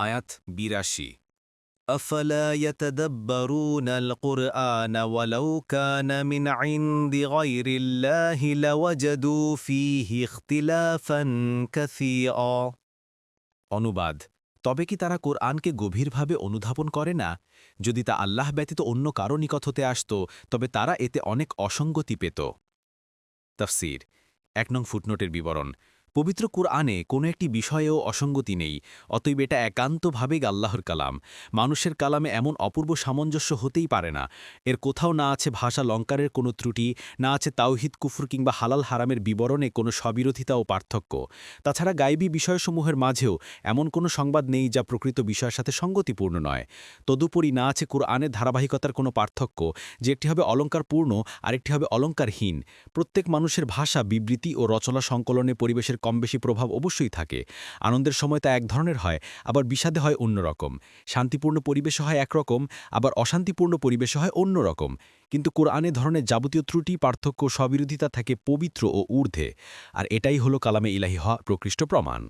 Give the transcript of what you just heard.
আয়াত বিরাশি أفلا يتدبرون القرآن ولو كان من عند غير الله لوجدوا فيه اختلافا كثيرا অনুবাদ তবে কি তারা কোরআনকে গভীরভাবে অনুধাবন করে না যদি তা আল্লাহ ব্যতীত অন্য কারো নিকট হতে আসত তবে তারা এতে অনেক অসঙ্গতি পেত তফসির এক নং ফুটনোটের বিবরণ পবিত্র কুরআনে কোনো একটি বিষয়েও অসঙ্গতি নেই, অতএব এটা একান্তভাবেই আল্লাহর কালাম। মানুষের কালামে এমন অপূর্ব সামঞ্জস্য হতেই পারে না। এর কোথাও না আছে ভাষা লঙ্কারের কোনো ত্রুটি, না আছে তাওহিদ, কুফুর কিংবা হালাল হারামের বিবরণে কোনো স্ববিরোধিতা ও পার্থক্য। তাছাড়া গাইবী বিষয়সমূহের মাঝেও এমন কোনো সংবাদ নেই যা প্রকৃত বিষয়ের সাথে সঙ্গতিপূর্ণ নয়। তদুপরি না আছে কুরআনের ধারাবাহিকতার কোনো পার্থক্য, যে একটি হবে অলঙ্কারপূর্ণ, আরেকটি হবে অলঙ্কারহীন। প্রত্যেক মানুষের ভাষা বিবৃতি ও রচনা সংকলনে পরিবেশের কম বেশি প্রভাব অবশ্যই থাকে। আনন্দের সময় তা এক ধরনের হয়, আবার বিষাদে হয় অন্যরকম শান্তিপূর্ণ পরিবেশ হয় একরকম, আবার অশান্তিপূর্ণ পরিবেশ হয় অন্যরকম কিন্তু কোরআনে ধরনের যাবতীয় ত্রুটি, পার্থক্য, স্ববিরোধিতা থাকে পবিত্র ও ঊর্ধ্বে। আর এটাই হলো কালামে ইলাহি হওয়া প্রকৃষ্ট প্রমাণ।